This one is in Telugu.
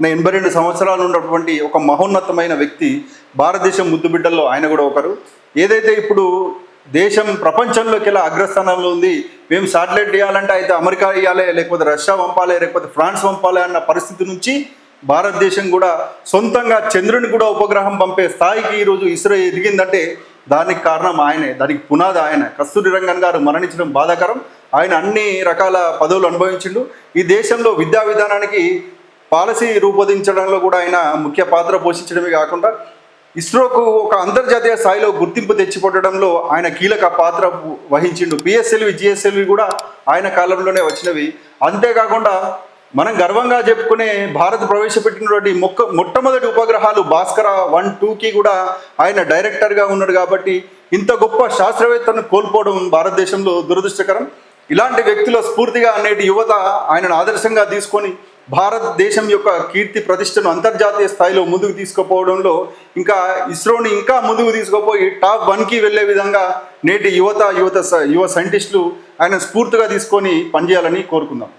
నా ఎనభై రెండు సంవత్సరాలు ఉన్నటువంటి ఒక మహోన్నతమైన వ్యక్తి భారతదేశం ముద్దుబిడ్డల్లో ఆయన కూడా ఒకరు. ఏదైతే ఇప్పుడు దేశం ప్రపంచంలోకి ఎలా అగ్రస్థానంలో ఉంది మేము శాటిలైట్ ఇవ్వాలంటే అయితే అమెరికా ఇవ్వాలి లేకపోతే రష్యా పంపాలి లేకపోతే ఫ్రాన్స్ పంపాలి అన్న పరిస్థితి నుంచి భారతదేశం కూడా సొంతంగా చంద్రుని కూడా ఉపగ్రహం పంపే స్థాయికి ఈరోజు ఇస్రో ఎదిగిందంటే దానికి కారణం ఆయనే దానికి పునాది ఆయన. కస్తూరి రంగన్ గారు మరణించడం బాధాకరం. ఆయన అన్ని రకాల పదవులు అనుభవించిండు. ఈ దేశంలో విద్యా విధానానికి పాలసీ రూపొందించడంలో కూడా ఆయన ముఖ్య పాత్ర పోషించడమే కాకుండా ఇస్రోకు ఒక అంతర్జాతీయ స్థాయిలో గుర్తింపు తెచ్చిపెట్టడంలో ఆయన కీలక పాత్ర వహించిండు. పిఎస్ఎల్వి జిఎస్ఎల్వి కూడా ఆయన కాలంలోనే వచ్చినవి. అంతేకాకుండా మనం గర్వంగా చెప్పుకునే భారత్ ప్రవేశపెట్టినటువంటి మొక్క మొట్టమొదటి ఉపగ్రహాలు భాస్కర వన్ టూకి కూడా ఆయన డైరెక్టర్గా ఉన్నాడు కాబట్టి ఇంత గొప్ప శాస్త్రవేత్తను కోల్పోవడం భారతదేశంలో దురదృష్టకరం. ఇలాంటి వ్యక్తుల స్ఫూర్తిగా అనేటి యువత ఆయనను ఆదర్శంగా తీసుకొని భారతదేశం యొక్క కీర్తి ప్రతిష్టను అంతర్జాతీయ స్థాయిలో ముందుకు తీసుకుపోవడంలో ఇంకా ఇస్రోని ఇంకా ముందుకు తీసుకుపోయి టాప్ వన్కి వెళ్ళే విధంగా నేటి యువత యువత యువ సైంటిస్టులు ఆయన స్ఫూర్తిగా తీసుకొని పనిచేయాలని కోరుకుందాం.